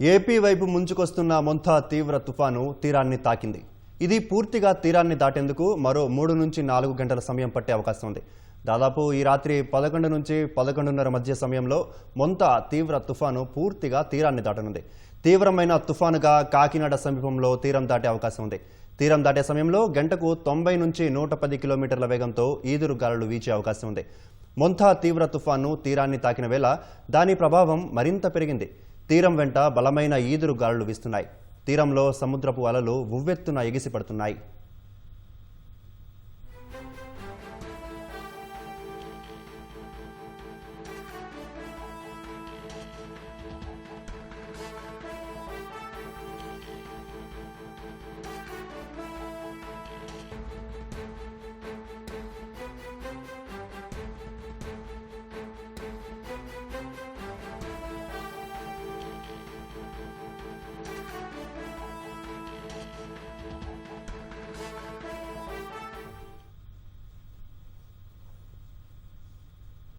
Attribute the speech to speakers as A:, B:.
A: AP వైపు ముంచుకొస్తున్న మొంతా తీవ్ర తుఫాను తీరాన్ని తాకింది. ఇది పూర్తిగా తీరాన్ని దాటేందుకు మరో మూడు నుంచి నాలుగు గంటల సమయం పట్టే అవకాశం ఉంది. దాదాపు ఈ రాత్రి పదకొండు నుంచి పదకొండున్నర మధ్య సమయంలో మొంత తీవ్ర తుఫాను పూర్తిగా తీరాన్ని దాటనుంది. తీవ్రమైన తుఫానుగా కాకినాడ సమీపంలో తీరం దాటే అవకాశం ఉంది. తీరం దాటే సమయంలో గంటకు తొంభై నుంచి నూట పది కిలోమీటర్ల వేగంతో ఈదురు గాలులు వీచే అవకాశం ఉంది. మొంతా తీవ్ర తుఫాను తీరాన్ని తాకిన వేళ దాని ప్రభావం మరింత పెరిగింది. తీరం వెంట బలమైన ఈదురు గాలులు వీస్తున్నాయి. తీరంలో సముద్రపు అలలు ఉవ్వెత్తున ఎగిసిపడుతున్నాయి.